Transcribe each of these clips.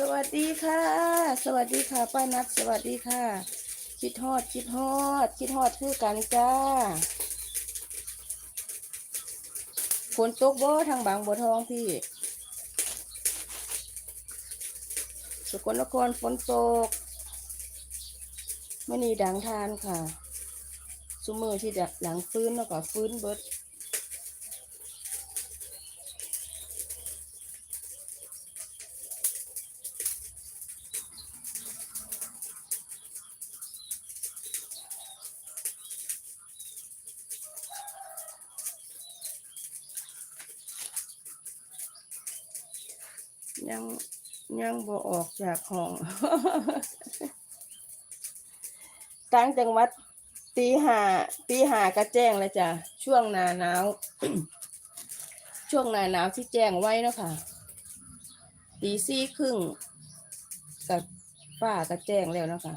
สวัสดีค่ะ สวัสดีค่ะ ป้านัดสวัสดีค่ะ คิดฮอด คิดฮอด คิดฮอดคือกันจ้าฝนตกบ่ทางบางบัวทองพี่ สกลนครฝนตกมื่อนี้ดังทานค่ะซุมือที่ดักหลังฟื้นแล้วก็ฟื้นเบิด ยังยังบ่ออกจากห้อง ต่างจังหวัดตีห้าตีห้าก็แจ้งแล้วจ้ะช่วงหนาหนาว ช่วงหนาหนาวที่แจ้งไว้เนาะคะตีสี่ครึ่งกับฟ้าก็แจ้งแล้วเนาะคะ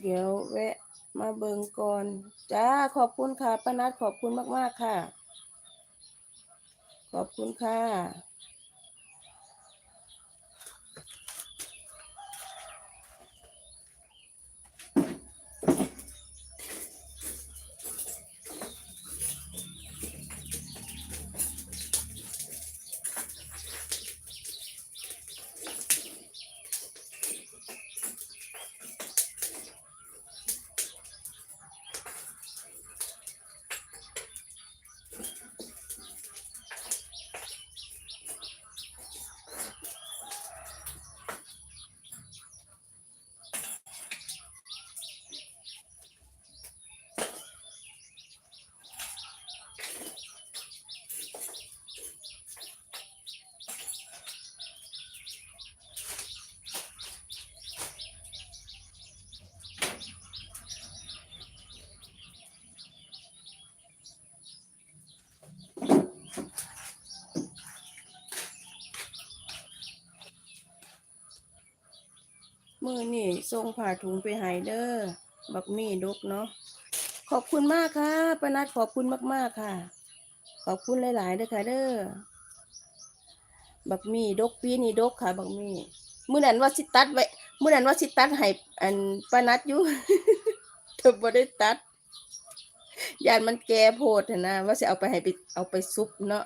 เดี๋ยวแวะ มาเบิงก่อน จ้า ขอบคุณค่ะป้านัดขอบคุณมาก ๆ ค่ะ ขอบคุณค่ะ มือนี่ส่งผ่าถุงไปให้เด้อบักมี่ดกเนาะขอบคุณมากค่ะป้านัดขอบคุณมากๆค่ะ ขอบคุณหลายๆเด้อค่ะเด้อบักมี่ดกปีนี่ดกค่ะ บักมี่มื้อนั้นว่าสิตัดไว้มื้อนั้นว่าสิตัดให้อันป้านัดอยู่เธอบ่ได้ตัดยานมันแก่โพดหั้นนะว่าสิเอาไปให้ไปเอาไปซุปเนาะ